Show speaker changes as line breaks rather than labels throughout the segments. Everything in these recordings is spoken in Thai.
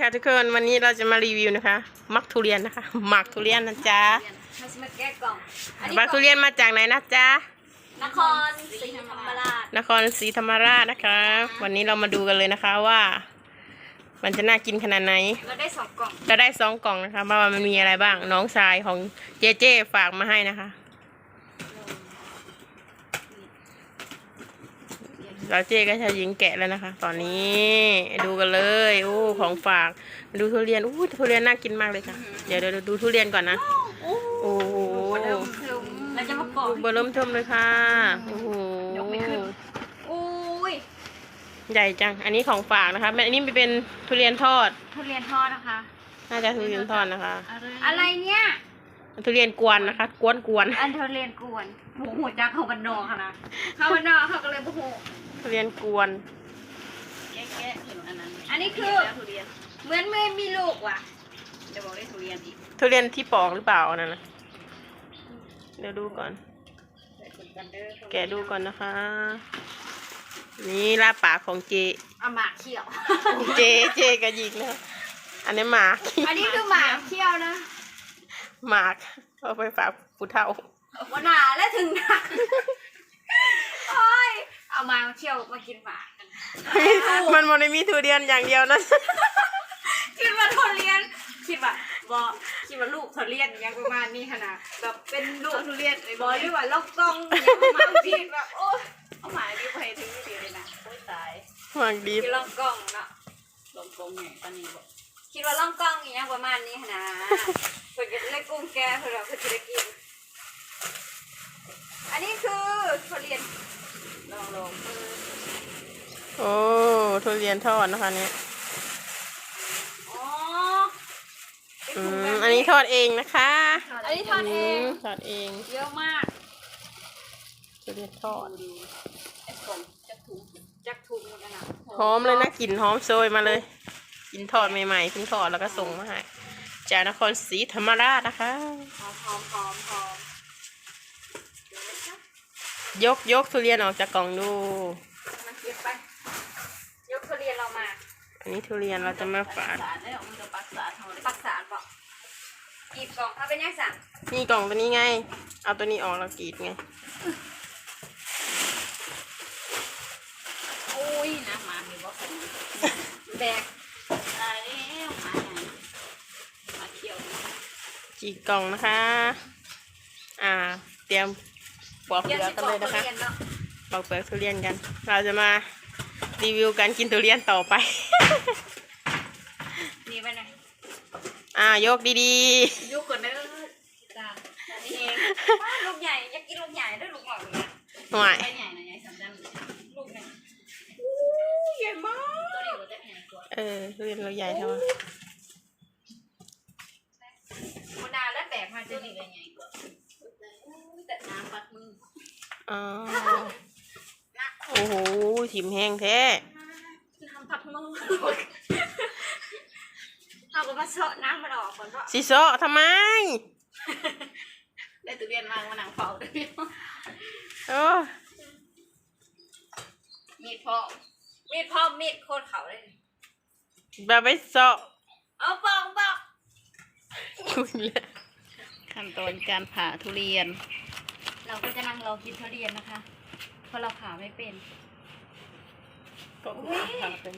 ค่ะทุกคนวันนี้เราจะมารีวิวนะคะ มักทุเรียนนะคะหมักทุเรียนนะจ๊ะ
เราจะมาแก้กล่องอันนี้
มักทุเรียนมาจากไหนนะจ๊ะ
นครศรีธรรมราช
นครศรีธรรมราชนะคะ วันนี้เรามาดูกันเลยนะคะว่า มันจะน่ากินขนาดไหน
เราได้สองกล่อง
เราได้สองกล่องนะคะว่ามันมีอะไรบ้างน้องชายของเจเจฝากมาให้นะคะ เราเจก็จะยิงแกะแล้วนะคะ ตอนนี้ดูกันเลยโอ้ของฝากดูทุเรียนอู้ทุเรียนน่ากินมากเลยค่ะ เดี๋ยวเดี๋ยวดูทุเรียนก่อนนะโอ้โห
เราจะมากล่อง
เบอร์เริ่มเทิมเลยค่ะโอ้โห
ยกไม่ขึ้นอุ้ย
ใหญ่จัง อันนี้ของฝากนะคะอันนี้เป็นทุเรียนทอด
ทุเรียนทอดนะคะ
น่าจะทุเรียนทอดนะคะ
อะไรเนี่ย
ทุเรียนกวนนะคะ กวนกวน
อันทุเรียนกวนหมูหัวจักเขากันนอกค่ะนะเขากันนอกเขาก็เลยโอ้โห
ทุเรียนกวน
แกะๆอันนั้นอันนี้คือเหมือนไม่มีลูกว่ะ
จะบอกได้ทุเรียนอีก
ทุเรียนที่ปอกหรือเปล่าอันนั่นนะเดี๋ยวดูก่อน
แต่คนกันเด้อ
แกะดูก่อนนะคะ นี่ลาบปากของเจ
เอาหมากเขี้ยว
เจ เจกระยิกนะ อันนี้หมาก
อันนี้คือหมากเขี้ยวนะ
หมาก เอาไปฝากผู้เฒ่า
วันหนาและถึงหนักโอ้ยเอา มาเที่ยวมากินหมากกัน
มันมันไม่มีทุเรียนอย่างเดียวนะ
คิดว่าทุเรียนคิดว่าบอคิดว่าลูกทุเรียนอยังประมาณนี้ขนาดแบบเป็นลูกทุเรียนบอหรือว่าลูกกล้องอยังประมาณนี้แบบโอ้ย
เอาหมายดีไปถึงนี่เดียวเลยนะโอ้ยตาย
หมากดี
คิดล่องกล้องเนาะ
ลงกงใหญ่ปานนี้บอก
คิดว่าล่องกล้องอยังประมาณนี้ขนาดเพื่อจะได้กุ้งแกเพื่อเพื่อจะได้กินอันนี้คือทุเรียน
โอ้ทุเรียนทอดนะคะเนี่ย
อ๋อเป็น
อื
ถุง
ม
แบบ
อันนี้ทอดเองนะคะ
อันนี้ทอดเอง
มทอดเอง
เยอะมาก
ทุเรียนทอด
ดูไอ้กล่องจะถุง
จากถุงหมดแล้วนะ
หอมเลยนะกลิ่นหอมโชยมาเลย กินทอดใหม่ๆเพิ่งทอดแล้วก็ส่งมาให้จากนครศรีธรรมราชนะคะ
หอมหอมหอมหอมเดี๋ยวนะคะ
ยกยกทุเรียนออกจากกล่องดู
มันเก็บไป ยกทุเรียนเรามา
อันนี้ทุเรียนเราจะมาฝาก
สารแล้วมันก็ปักสารเท่าเลย
ปักสารบอกกีบกล่องเอาเป็นยังสั่ง
นี่กล่องตัวนี้ไง เอาตัวนี้ออกแล้วกรีดไง
โอ้ยนะหมามีบอกผม
แบก
ตายแล้วหมาใหญ่หมาเขียว
จีกล่องนะคะ อ่า เตรียม ปอกเป
เดี๋ยว
ลือก
สิ
กัน
ปอ
เล
ก
ย
ทุ
นะคะ
เรียนเนาะ
ปอกเปลือกทุเรียนกัน เราจะมารีวิวการกินทุเรียนต่อไป
นี่ไปไหนอย
อ่ายกดี
ยุกก่อนเด้อตามอันนี้เอง
อ้าวลูกใหญ่อยากกินลูกใหญ่ด้วยลูกหน่อยเนี่ย
ๆห่วย
ใช่ใหญ่นะใหญ่สำคัญ
ลูกหนึ่ง
ใหญ่มากตัวนี้ก็จะใหญ่กว่า
เออทุเรียนเราใหญ่เท่าไหร่
โบนาและแบกมา
ตั
จะ
ว
นี่
นี้ก็ใหญ่กว่าแต่ น้ำปัดมือ
อ๋อโอ้โหถิมแห้งแท้
น้ำผักมือเอาก็มาเซาะน้ำมันออกก่อนเพราะ
สิโซะทำไม
ได้ทุเรียนมามาหนังเฝ้าด้วย
โอ้
มีดพ่อ
มีดพ่อมีดโคตรเขาเลย
แบบไปโซะ
เอาปองบอก
คุณเลย
ขั้นตอนการผ่าทุเรียน
เราก็จะนั่งรอกินทุเรียนนะคะ เพราะเราผ่าไม่เป็น
ก็อุ้ยเป็น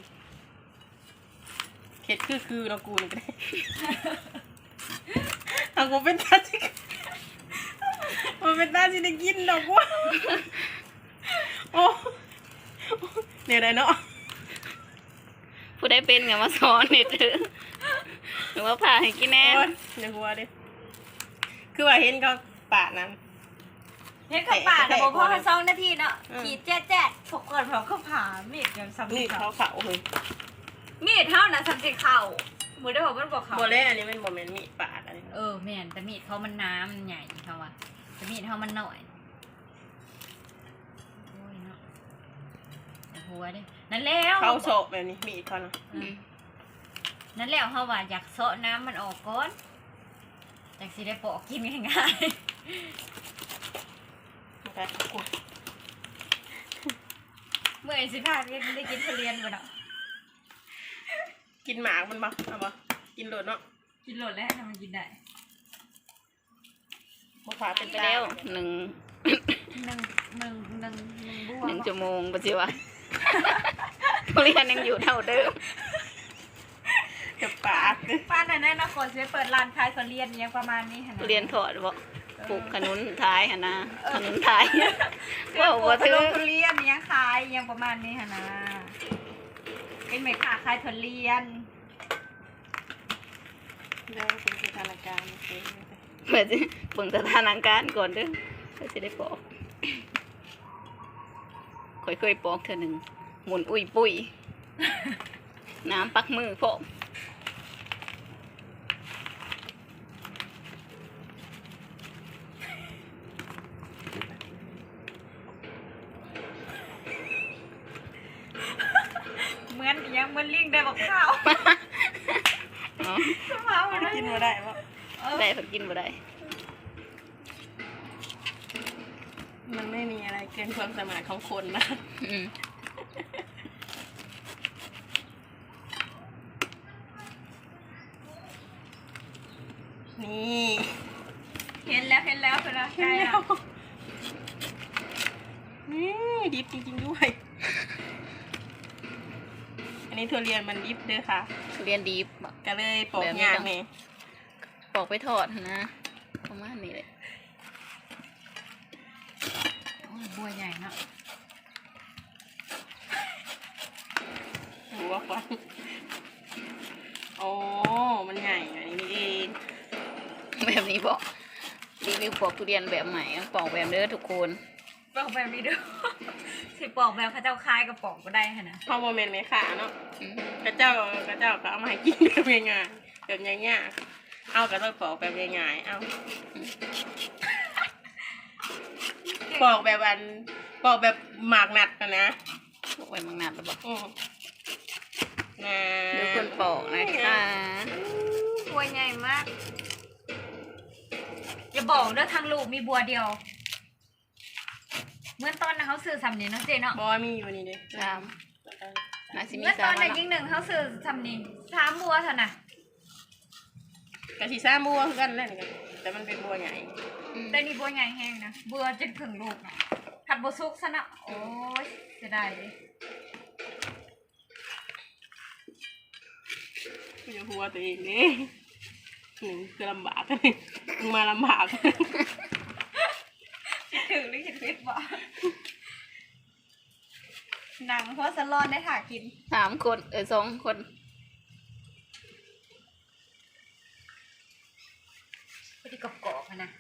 เข็ดคือคือเรากูนี่ก็ได้เอากูเป็นตาจิมันเป็นตาจิได้กินดอกวะโอ้เนี่ยได้เนาะ
ผู้ได้เป็นกับมาสอนนี่เถอะหรือว่าผ่าให้กินแน่
โอ้ยอย่าหัวดิคือว่าเห็นเขาปาดนั้น
เห็นเขาป่าแต่ผมพ่อเขาสองนาทีเนาะ
อืม
ขีดแจ๊ะแจ๊ะพกก่อนเขาเขาผ่ามีดกันสำ
นี่
ลี
เขา
เขา
เขาเฮ้ย
มีดเท่านั้นสำลีเข่าเหมือนได้บอกมันบอกเขา
โบเล่อันนี้เป็นโมเมนต์มีปาดอันนี้
เออแม่นแต่มีดเขามันน้ำมันใหญ่เขาอะแต่มีดเขามันหน่อยโอ้ยเนาะแต่หัวดินั่นแล้ว
เขาโฉบแบบนี้มีดเขานะ
อืมนั่นแล้วเขาว่าอยากเซาะน้ำมันออกก่อนจากสิได้ปอกกินง่าย
ไปกู
ๆเมื่อไอ้สิพาได้ได้กินทุเรียนบ่เนาะ
กินหมากมันบ่เอาบ่กินโดดเนาะ
กินโหลดแล้วทำไมกินได้
บ่ผ่าเป็น
ไป
ตา
แล้วหนึ่ง
หนึ่งหนึ่งหนึ่งหนึ่งบัว
หนึ่งชั่วโมงปะจิวะทุเรียนยังอยู่เท่าเดิม
กับปาก
ป้าหน่อยแน่นะคนจะเปิดร้านขายทุเรียนเนี่ยประมาณนี้ค่ะ
ทุเรียนถอดบ่ ปลูกขนุนท้ายหนนะขนุนท้ายว่าบ่ถือ
ทุเรียนเนี่ยขายยังประมาณนี้ค่ะนะเป็นไหมค่ะขายทุเรียน
เรื่องเป็นสถานการณ์โอเค
เพื่อจะเบิ่งสถานการณ์ก่อนเด้อเพื่อจะได้ปอกค่อยๆปอกเธอหนึ่งหมุนอุ้ยปุ้ยน้ำปักมือพร้อม
เหมือนอิห ยังเหมือนลิงได้บอกข้าว
อ๋อ
สมาวัน
กินบ่ได้บ่
ได้เพิ่นกินบ่ได้
มันไม่มีอะไรเกินความสามารถของคนนะ
อืม
นี่
เห็นแล้วเห็นแล้วเห็นแล้วใกล้แล้ว
นี่ดิบจริงๆด้วยอั นนี้ทุเรียนมันดิบเด้อค่ะ
ทุเรียนดีบบ่
ก็เลยปอก
แบบนี้
ยาก
ต้อง
แม่
ปอกไปทอดนะประมาณนี้เลย
โอ้ยบัวใหญ่เนาะ
หัวก่อนโอ้มันใหญ่อันนี้นี่เอง
แบบนี้บอกรีวิวปอกทุเรียนแบบใหม่ปอกแบบเด้อทุกคน
ปอกแบบนี้ด้วยสิปอกแบบเขาเจ้าคายกับปอกก็ได้ค่ะนะ
พอโมเมนต์ไหมค่ะเนาะ
อืม
กระเจ้ากระเจ้าก็เอามาให้กินแบบง่ายๆแบบง่ายๆเอากระเจ้าปอกแบบง่ายๆเอาปอกแบบอันปอกแบบหมากหนัดนะนะ
ปอกไว้มังนานแล้วบอก
อืมนะ
ดูคนปอกนะคะ
บัวใหญ่มาก อย่าบอกเด้อทางลูกมีบัวเดียว เมื่อตอนนะเขาซื้อสำเนียงเนาะเจเนาะ
บอมีอยู่นี่เด้
สามน่าสิมี
เมื่อต
สา
อ
ม
น
แล้ว
เด็ก
เนาะ
ยิ่งหนึ่งเขาซื้อสำเนียงสามบัวเท่าน่ะ
กะทิซ่าบัวคือกันแหละนี่กันแต่มันเป็นบัวใหญ่
อืม
แต่นี่บัวใหญ่แห้งนะบัวจนถึงลูกอะผัดบัวซุกซะนะโอ้ยเสียดายเลย
กูจะหัวตัวเองนี่หนึ่งคือลำบากกันมึงมาลำบาก
คิดถึงหรือคิดฟิต บ่หนังเพราะสลอนได้ถ่ากิน
สามคนเออสองคน
พอดีกรอบๆอะนะ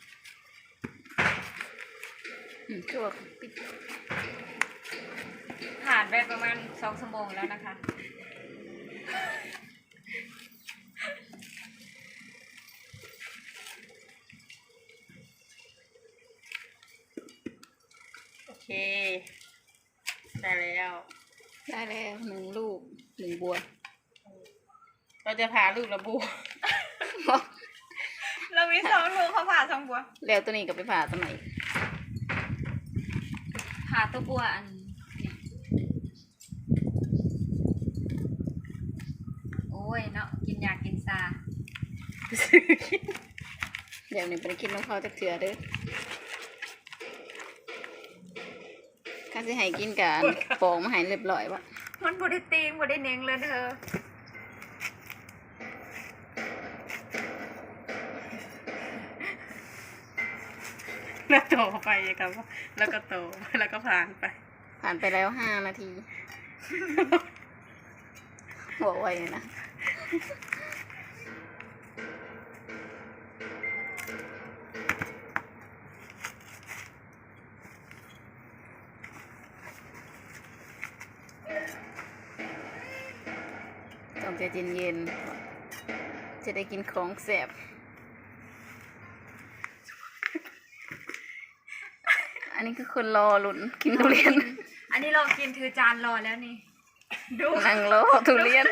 อืมคือว่าปิด
ผ่านไปประมาณสองชั่วโมงแล้วนะคะ
โอเค ได้แล้ว
ได้แล้วหนึ่งลูกหนึ่งบัว
เราจะพาลูกระบู
เรามีสองลูกเขาผ่าสองบัว
แล้วตัวนี้ก็ไปผ่าสมัย
ผ่าตัวบัวอันนี้โอ้ยเนาะกินยากินซา
เดี๋ยวนี้ไปกินน้ำเขาจะเถื่อเด้อ ข้าสิให้กินกันปอกมาให้เรียบร้อยวะ
มันบได้ตีงบได้เน้งเลยเธอ
แล้วโตไปอย่างกับแล้วก็โตแล้วก็ผ่านไป
ผ่านไปแล้วห้านาที หัวไวเลยนะ ใจเย็นๆจะได้กินของแสบอันนี้คือคนรอลุ้นกินทุเรียน
อันนี้เรากินถือจานรอแล้วนี่ ดู
นั่งรอทุเรียน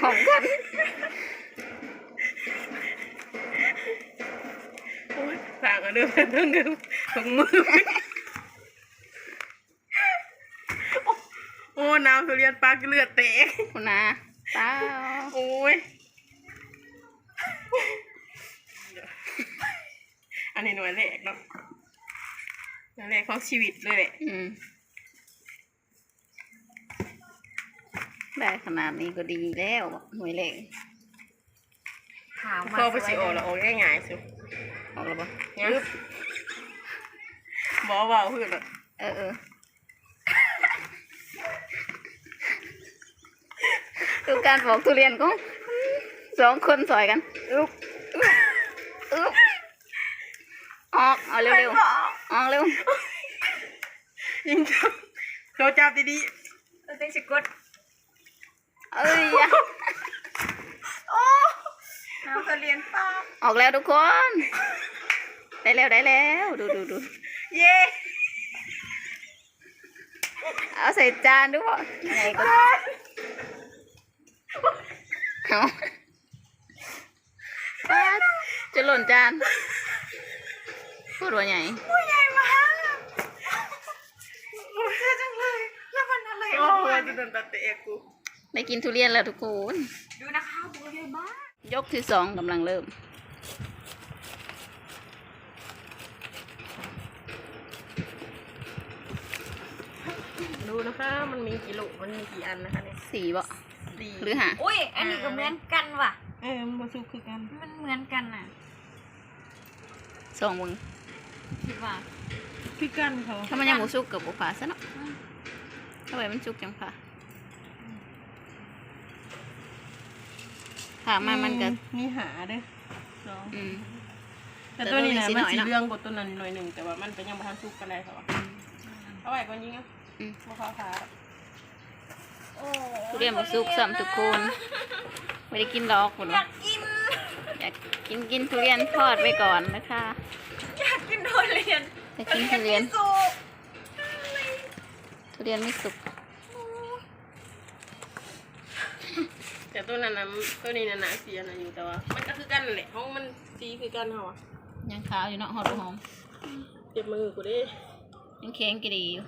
ขอ
งกันฝากกันด้วยเพื่อนดิของมือโอ้ น้ำทุเรียนปลากเลือดเตะ
คุณนะเปล่า
โอ้ย อันนี้หน่วยแลกเนาะหน่วยแรกของชีวิตเลยแหละ
ได้ขนาดนี้ก็ดีแล้วหน่วยเล็ก
ถามมา
พอไปสิโอแล้วโอ้ง่ายๆสิ
ออกแล้วปะ
งั้นบอกว่าเพื่อนอะ
เออเออดูการปอกทุเรียนของสองคนสอยกันอึ๊บอึ๊บออกเอาเร็วๆออกเร็ว
ยิงจับเราจับดี
เราต้องสะกด
เอ้ยอย่า
โอ้น้ำทุเรียนป้า
ออกแล้วทุกคน ได้แล้วได้แล้ว ดูดูดู
ๆเย้
เอาใส่จานด้วยไงก็เอาป๊าดจะหล่นจานพูดว่าไง
ผู้ใหญ่มากโอ้ยเท่จังเลย แล้วมันอะไร
โอ้
ออกมาย
จะโดนตัดเตะกู
ได้กินทุเรียนแล้วทุกคน
ดูนะคะตัวใหญ่มาก
ยกที่สองกำลังเริ่ม
ดูนะคะมันมีกี่ลูกมันมีกี่อันนะคะเนี่ย
สี่บ่
สี่
หรือหา
อุ้ยอันนี้ก็เหมือนกันว่ะ
เออมันมาสู้คือกัน
มันเหมือนกันน่ะ
สองมึง
คิดว่า
คือกันเขา
ถ้ามันยังหมูสุกกับบุผาซะเนาะทำไมมันสุกจังค่ะ ถามมามันก็
มีหาเด้อสอง
อืม
แต่ตัวนี้นะ
แต่ตัวนี้สิ
มัน
หน่อย
สี
เนาะ
เหลืองกว่าตัวนั้นหน่อยหนึ่งแต่ว่ามันเป็นยังไม่ทันสุกกันได้ค่ะวะเอาไว้ก่อนยิงอะ
อืม
บ่เข้าขา
โอ้
ทุเรียนหมูสุกซ้ำทุกคนไม่ได้กินดอกหมด
อ
วะ
ยากกิน
อยากกินกินทุเรียนทอดไปก่อนนะคะ
อยากกินทุเรียน
อยากกินทุเรียน
ไม่สุก
ทุเรียนไม่สุก
แต่ตัวนั้นนะตัวนี้นะนะสีนนั้อยู่แต่ว่า มันก็คือกันแหละเพราะมันสีคือกันเหรอ
ยังขาวอยู่เนาะหอดหอม
เจ็บมือกูดิ
ยังแข็งกรีอยู่